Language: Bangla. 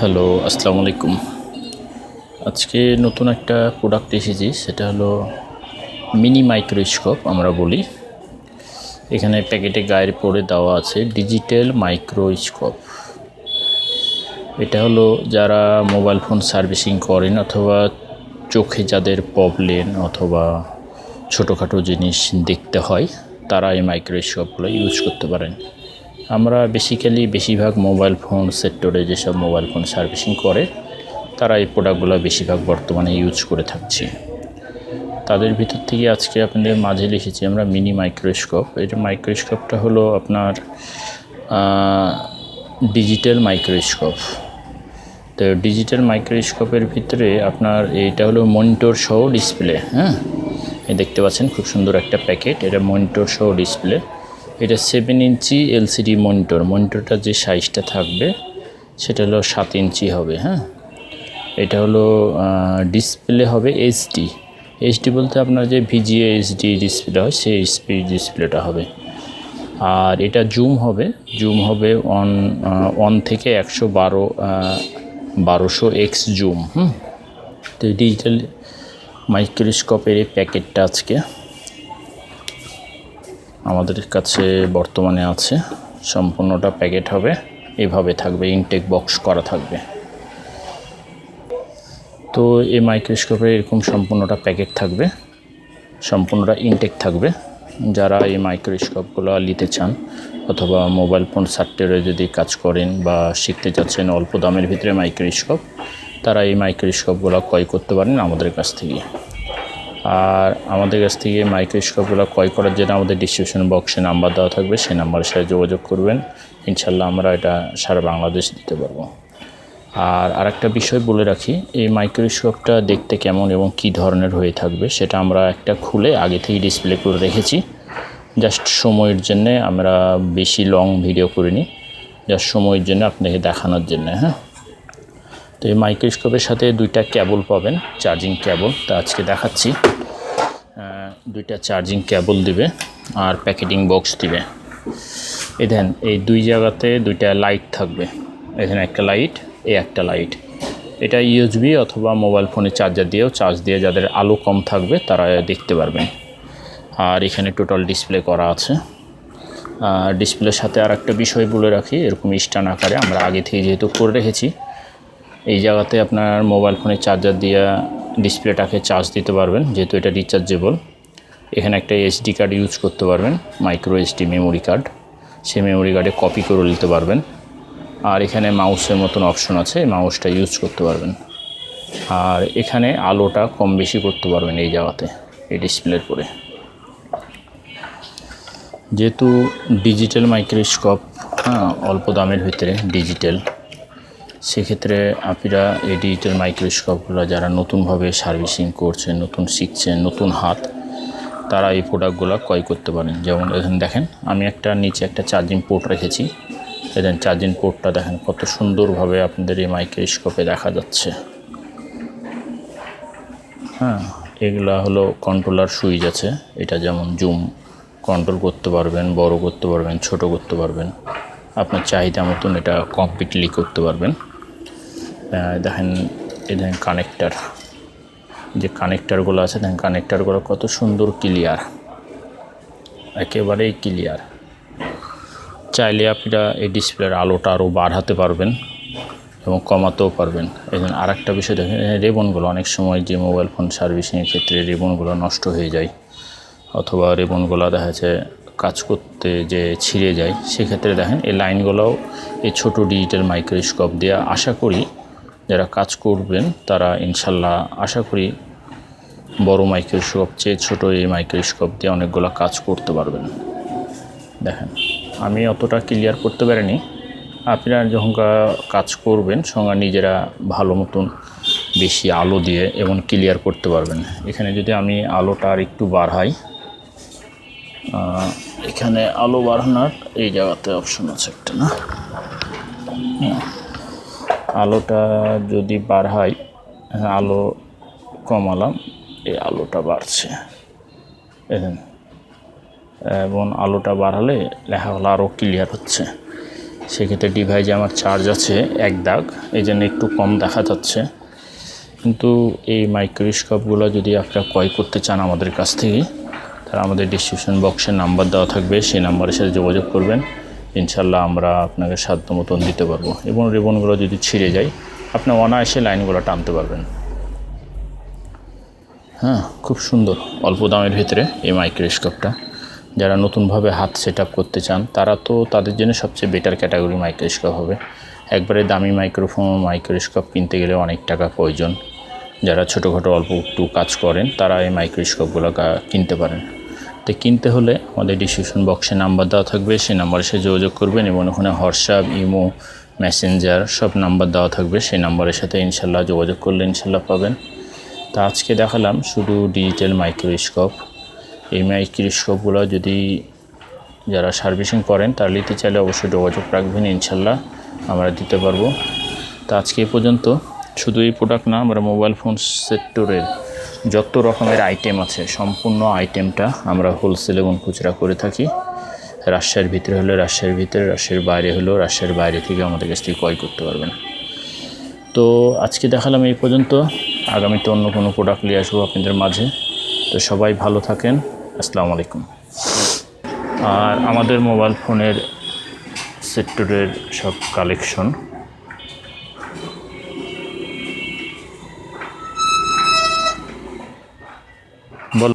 হ্যালো, আসসালামু আলাইকুম। আজকে নতুন একটা প্রোডাক্ট এসেছি, সেটা হলো মিনি মাইক্রোস্কোপ আমরা বলি। এখানে প্যাকেটে গায়ের পরে দেওয়া আছে ডিজিটাল মাইক্রোস্কোপ এটা হলো যারা মোবাইল ফোন সার্ভিসিং করেন অথবা চোখে যাদের প্রবলেম অথবা ছোটোখাটো জিনিস দেখতে হয়, তারা এই মাইক্রোস্কোপগুলো ইউজ করতে পারেন। আমরা বেসিক্যালি বেশিরভাগ মোবাইল ফোন সেক্টরে যেসব মোবাইল ফোন সার্ভিসিং করে, তারা এই প্রোডাক্টগুলো বেশিরভাগ বর্তমানে ইউজ করে থাকছি। তাদের ভিতর থেকে আজকে আপনাদের মাঝে লিখেছি আমরা মিনি মাইক্রোস্কোপ এটা মাইক্রোস্কোপটা হলো আপনার ডিজিটাল মাইক্রোস্কোপ তো ডিজিটাল মাইক্রোস্কোপের ভিতরে আপনার এইটা হলো মনিটর সহ ডিসপ্লে হ্যাঁ? দেখতে পাচ্ছেন, খুব সুন্দর একটা প্যাকেট এটা মনিটর সহ ডিসপ্লে এটা সেভেন ইঞ্চি এলসিডি মনিটর মনিটরটা যে সাইজটা থাকবে, সেটা হলো সাত ইঞ্চি হবে হ্যাঁ? এটা হলো ডিসপ্লে হবে এইচডি এইচডি বলতে আপনার যে ভিজিএ এইচডি ডিসপ্লে হয়, সেই স্পিড ডিসপ্লেটা হবে। আর এটা জুম হবে জুম হবে অন অন থেকে একশো বারো বারোশো এক্স জুম হুম? তো ডিজিটাল মাইক্রোস্কোপের এই প্যাকেটটা আজকে। আমাদের কাছে বর্তমানে আছে। সম্পূর্ণটা প্যাকেট হবে। এভাবে থাকবে ইনটেক বক্স করা থাকবে। তো এই মাইক্রোস্কোপে এরকম সম্পূর্ণটা প্যাকেট থাকবে। সম্পূর্ণটা ইনটেক থাকবে। যারা এই মাইক্রোস্কোপগুলো নিতে চান, অথবা মোবাইল ফোন সার্টেরে যদি কাজ করেন বা শিখতে চাচ্ছেন অল্প দামের ভিতরে মাইক্রোস্কোপ তারা এই মাইক্রোস্কোপগুলো ক্রয় করতে পারেন আমাদের কাছ থেকে। আর আমাদের কাছ থেকে মাইক্রোস্কোপগুলো ক্রয় করার জন্য আমাদের ডিসক্রিপশন বক্সে নাম্বার দেওয়া থাকবে, সেই নাম্বারের সাথে যোগাযোগ করবেন। ইনশাল্লাহ আমরা এটা সারা বাংলাদেশ দিতে পারব। আর আরেকটা বিষয় বলে রাখি, এই মাইক্রোস্কোপটা দেখতে কেমন এবং কি ধরনের হয়ে থাকবে সেটা আমরা একটা খুলে আগে থেকেই ডিসপ্লে করে রেখেছি। জাস্ট সময়ের জন্যে আমরা বেশি লং ভিডিও করিনি জাস্ট সময়ের জন্য আপনাকে দেখানোর জন্য হ্যাঁ? তো এই মাইক্রোস্কোপের সাথে দুইটা ক্যাবল পাবেন চার্জিং ক্যাবল তা আজকে দেখাচ্ছি। দুইটা চার্জিং ক্যাবল দিবে আর প্যাকেটিং বক্স দিবে। এই দেন এই দুই জায়গাতে দুইটা লাইট থাকবে। এখানে একটা লাইট এ একটা লাইট। এটা ইউএসবি অথবা মোবাইল ফোনে চার্জার দিয়েও চার্জ দিয়ে যাদের আলো কম থাকবে তারা দেখতে পারবেন। আর এখানে টোটাল ডিসপ্লে করা আছে। ডিসপ্লের সাথে আর একটা বিষয় বলে রাখি, এরকম স্টান আকারে আমরা আগে থেকে যেহেতু করে রেখেছি, এই জায়গাতে আপনার মোবাইল ফোনে চার্জার দিয়ে ডিসপ্লেটাকে চার্জ দিতে পারবেন, যেহেতু এটা রিচার্জেবল এখানে একটা এসডি কার্ড ইউজ করতে পারবেন মাইক্রো এসডি মেমোরি কার্ড সেই মেমোরি কার্ডে কপি করে নিতে পারবেন। আর এখানে মাউসের মতন অপশন আছে মাউসটা ইউজ করতে পারবেন। আর এখানে আলোটা কম বেশি করতে পারবেন এই জায়গাতে, এই ডিসপ্লের পরে যেহেতু ডিজিটাল মাইক্রোস্কোপ হ্যাঁ অল্প দামের ভিতরে ডিজিটাল সেক্ষেত্রে আপনারা এই ডিজিটাল মাইক্রোস্কোপগুলো যারা নতুনভাবে সার্ভিসিং করছেন, নতুন শিখছেন, নতুন হাত তারা এই প্রোডাক্টগুলো ক্রয় করতে পারেন যেমন এখানে দেখেন, আমি একটা নিচে একটা চার্জিং পোর্ট রেখেছি। দেখেন চার্জিং পোর্টটা দেখেন কত সুন্দরভাবে আপনাদের এই মাইক্রোস্কোপে দেখা যাচ্ছে। হ্যাঁ এগুলা হলো কন্ট্রোলার সুইচ আছে। এটা যেমন জুম কন্ট্রোল করতে পারবেন, বড় করতে পারবেন, ছোট করতে পারবেন। আপনার চাহিদা মতন এটা কমপ্লিটলি করতে পারবেন। দেখেন, এই দেখেন কানেক্টার যে কানেক্টারগুলো আছে, দেখেন কানেক্টারগুলো কত সুন্দর ক্লিয়ার একেবারেই ক্লিয়ার চাইলে আপনারা এই ডিসপ্লের আলোটা আরও বাড়াতে পারবেন এবং কমাতেও পারবেন। জন্য আর একটা বিষয় দেখেন রেবনগুলো অনেক সময় যে মোবাইল ফোন সার্ভিসিংয়ের ক্ষেত্রে রেবনগুলো নষ্ট হয়ে যায়, অথবা রেবনগুলো দেখা যাচ্ছে কাজ করতে যে ছিঁড়ে যায়, সেক্ষেত্রে দেখেন এই লাইনগুলোও এই ছোট ডিজিটাল মাইক্রোস্কোপ দিয়ে আশা করি যারা কাজ করবেন তারা ইনশাল্লাহ আশা করি বড় মাইক্রোস্কোপ চেয়ে ছোট এই মাইক্রোস্কোপ দিয়ে অনেকগুলো কাজ করতে পারবেন। দেখেন, আমি অতটা ক্লিয়ার করতে পারিনি। আপনারা যখন কাজ করবেন, সঙ্গে নিজেরা ভালো মতন বেশি আলো দিয়ে এবং ক্লিয়ার করতে পারবেন। এখানে যদি আমি আলোটা আর একটু বাড়াই এখানে আলো বাড়ানোর এই জায়গাতে অপশন আছে একটা, না? আলোটা যদি বাড়াই আলো কমালাম। এই আলোটা বাড়ছে। এবং আলোটা বাড়ালে লেখাগুলো আরও ক্লিয়ার হচ্ছে। সেক্ষেত্রে ডিভাইসে আমার চার্জ আছে এক দাগ, এই জন্য একটু কম দেখা যাচ্ছে। কিন্তু এই মাইক্রোস্কোপগুলো যদি আপনারা ক্রয় করতে চান আমাদের কাছ থেকে, তাহলে আমাদের ডিসক্রিপশন বক্সে নাম্বার দেওয়া থাকবে। সেই নাম্বারের সাথে যোগাযোগ করবেন। ইনশাল্লাহ আমরা আপনাকে সাধ্য মতন দিতে পারব। এবং রিবনগুলো যদি ছিঁড়ে যায়, আপনি অনায়াসে লাইনগুলো টানতে পারবেন। হ্যাঁ খুব সুন্দর। অল্প দামের ভিতরে এই মাইক্রোস্কোপটা। যারা নতুনভাবে হাত সেট করতে চান, তারা তো তাদের জন্য সবচেয়ে বেটার ক্যাটাগরি মাইক্রোস্কোপ হবে। একবারে দামি মাইক্রোফোন মাইক্রোস্কোপ কিনতে গেলে অনেক টাকা প্রয়োজন। যারা ছোটোখাটো অল্প একটু কাজ করেন, তারা এই মাইক্রোস্কোপগুলো কিনতে পারেন। তো কিনতে হলে আমাদের ডিসক্রিপশন বক্সে নাম্বার দেওয়া থাকবে, সেই নাম্বারে সে যোগাযোগ করবেন এবং ওখানে হোয়াটসঅ্যাপ ইমো মেসেঞ্জার সব নাম্বার দেওয়া থাকবে, সেই নাম্বারের সাথে ইনশাল্লাহ যোগাযোগ করলে ইনশাল্লাহ পাবেন। তা আজকে দেখালাম শুধু ডিজিটাল মাইক্রোস্কোপ এই মাইক্রোস্কোপগুলো যদি যারা সার্ভিসিং করেন, তারা নিতে চাইলে অবশ্যই যোগাযোগ রাখবেন, ইনশাল্লাহ আমরা দিতে পারব। তো আজকে এই পর্যন্ত শুধু এই প্রোডাক্ট না, আমরা মোবাইল ফোন সেক্টরের যত রকমের আইটেম আছে, সম্পূর্ণ আইটেমটা আমরা হোলসেল এবং খুচরা করে থাকি। রাজশাহীর ভিতরে হলে রাজশাহীর ভিতরে, রাজশাহীর বাইরে হলেও রাজশাহীর বাইরে থেকে আমাদের কাছ থেকে ক্রয় করতে পারবেন। তো আজকে দেখালাম এই পর্যন্ত। আগামীতে অন্য কোনো প্রোডাক্ট নিয়ে আসব আপনাদের মাঝে। তো সবাই ভালো থাকেন। আসসালামু আলাইকুম। আর আমাদের মোবাইল ফোনের সেক্টরের সব কালেকশন বল।